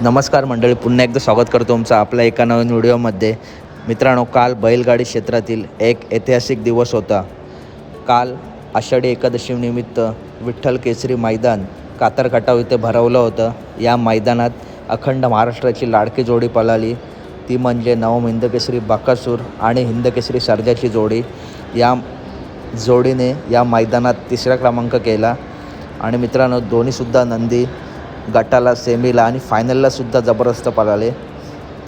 नमस्कार मंडळी पुन्हा एकदा स्वागत करतो तुमचं आपल्या एका नवीन व्हिडिओमध्ये. मित्रांनो काल बैलगाडी क्षेत्रातील एक ऐतिहासिक दिवस होता. काल आषाढी एकादशीनिमित्त विठ्ठल केसरी मैदान कातरकाटाव इथे भरवलं होतं. या मैदानात अखंड महाराष्ट्राची लाडकी जोडी पळाली. ती म्हणजे नवम हिंदकेसरी बाकासूर आणि हिंदकेसरी सर्जाची जोडी. या जोडीने या मैदानात तिसरा क्रमांक केला. आणि मित्रांनो दोन्हीसुद्धा नंदी गटाला सेमीला आणि फायनलला सुद्धा जबरदस्त पळाले.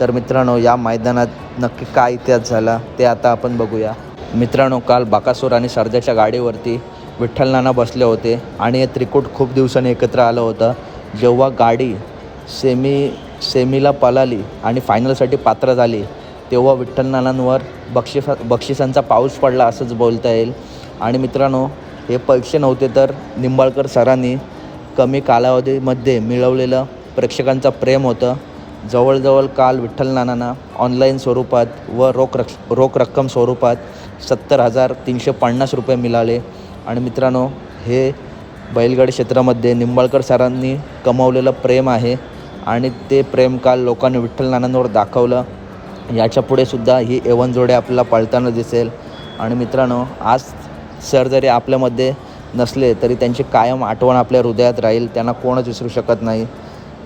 तर मित्रांनो या मैदानात नक्की काय इतिहास झाला ते आता आपण बघूया. मित्रांनो काल बाकासूर आणि सर्जाच्या गाडीवरती विठ्ठल नाना बसले होते आणि हे त्रिकूट खूप दिवसांनी एकत्र आलं होतं. जेव्हा गाडी सेमी सेमीला पळाली आणि फायनलसाठी पात्र झाली तेव्हा विठ्ठल नानांवर बक्षिस बक्षिसांचा पाऊस पडला असंच बोलता येईल. आणि मित्रांनो हे पैसे नव्हते तर निंबाळकर सरांनी कमी कालावधीमध्ये मिळवलेलं प्रेक्षकांचं प्रेम होतं. जवळजवळ काल विठ्ठल नानांना ऑनलाईन स्वरूपात व रोख रक्ष रोख रक्कम स्वरूपात सत्तर हजार तीनशे पन्नास रुपये मिळाले. आणि मित्रांनो हे बैलगाडी क्षेत्रामध्ये निंबाळकर सरांनी कमवलेलं प्रेम आहे. आणि ते प्रेम काल लोकांनी विठ्ठल नानांवर दाखवलं. याच्यापुढे सुद्धा ही एवन जोड्या आपल्याला पळताना दिसेल. आणि मित्रांनो आज सर जरी आपल्यामध्ये नसले तरी त्यांची कायम आठवण आपल्या हृदयात राहील त्यांना कोणच विसरू शकत नाही.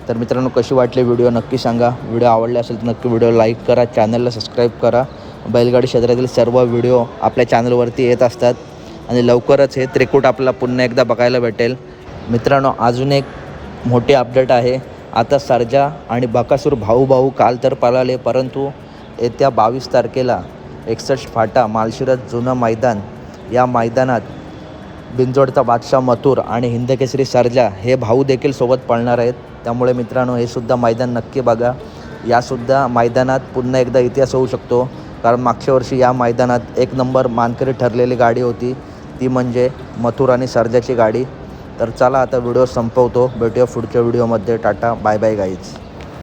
तर मित्रांनो कशी वाटली व्हिडिओ नक्की सांगा. व्हिडिओ आवडले असेल तर नक्की व्हिडिओ लाईक करा चॅनलला सबस्क्राईब करा. बैलगाडी क्षेत्रातील सर्व व्हिडिओ आपल्या चॅनलवरती येत असतात. आणि लवकरच हे त्रिकूट आपल्याला पुन्हा एकदा बघायला भेटेल. मित्रांनो अजून एक मोठी अपडेट आहे. आता सर्जा आणि बकासूर भाऊ भाऊ काल तर पळाले परंतु येत्या बावीस तारखेला एकसष्ट फाटा मालशिरस जुनं मैदान या मैदानात बिंजोडचा बादशाह मथुर आणि हिंदकेसरी सर्जा हे भाऊ देखील सोबत पळणार आहेत. त्यामुळे मित्रांनो हे सुद्धा मैदान नक्की बघा. यासुद्धा मैदानात पुन्हा एकदा इतिहास होऊ शकतो. कारण मागच्या वर्षी या मैदानात एक नंबर मानकरी ठरलेली गाडी होती. ती म्हणजे मथुर आणि सर्जाची गाडी. तर चला आता व्हिडिओ संपवतो. भेटूया पुढच्या व्हिडिओमध्ये. Tata bye bye guys